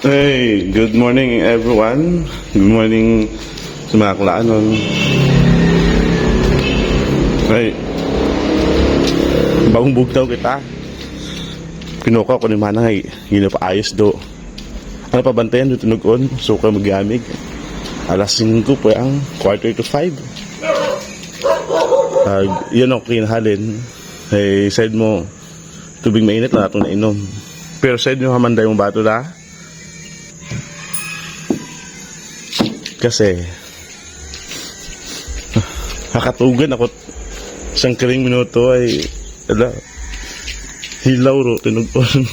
Hey, good morning everyone. Good morning sa mga kalaanon. Hey, bagong bugtaw kita. Pinuka ko ni Manang ay ginapaayos do. Ano pa bantayan do tunugon? So ka magamig. Alas 5 po ang quarter to 5. Uh, yun ang kinahalin. Hey, said mo, tubig mainit na natin nainom. Pero said nyo hamanday mong bato na. Kasi, nakatugan ako isang kiling minuto ay, ala, hilaw ro, tinugon.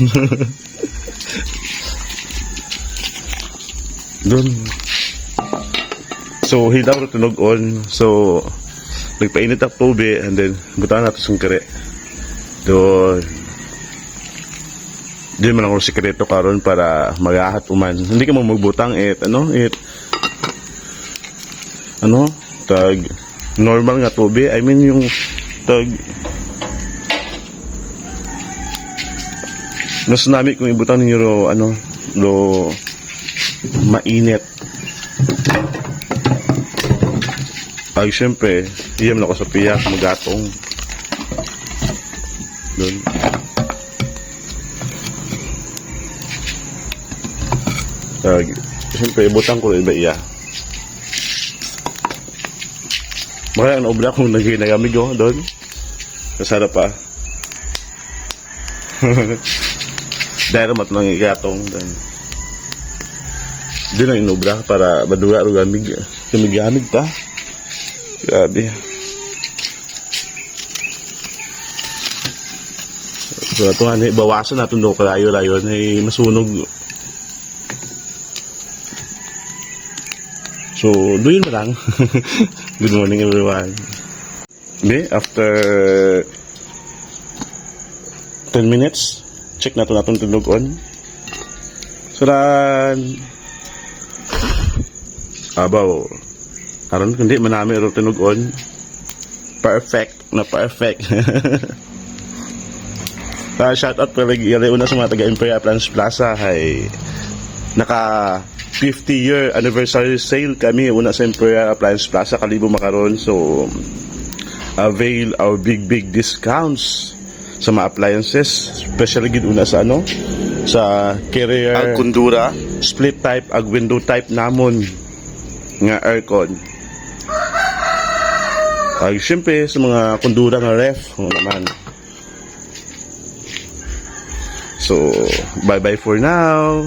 Doon. So, hilaw ro, tinugon. So, nagpainit ang tubig and then, butaan natin sa kare. Doon. Di man ako sikreto karon para magahat uman. Hindi ka mo magbutang it, ano, it, ano, tag, normal nga tubig. I mean, yung, tag, mas nami kung ibutang ninyo ro, ano, lo, mainit. Ay, syempre, iyam na ako sa piyak, magatong. Doon. Tag, syempre, ibutang ko rin ba iya? Baka ang obra kung naginagamig ko doon. Kasara pa. Dahil mat nang igatong doon. Na inobra para madura o gamig. Kamigamig pa. Grabe. So, ito nga, bawasan natin doon kalayo-layo na masunog. So, doon mo lang. Good morning everyone. Okay, after 10 minutes, check na ito natin tunog on. Suran! Abaw. Karon kundi manami ro tunog on. Perfect na perfect. Uh, shout out pala gali una sa mga taga Imperial Plans Plaza hay naka 50 year anniversary sale kami. Una sa Imperial Appliance Plaza kalibo makaron. So avail our big big discounts sa mga appliances. Especially gid una sa ano? Sa carrier. Ag kundura. Split type ag window type namon nga aircon. Ag syempre sa mga kundura nga ref ano naman. So bye bye for now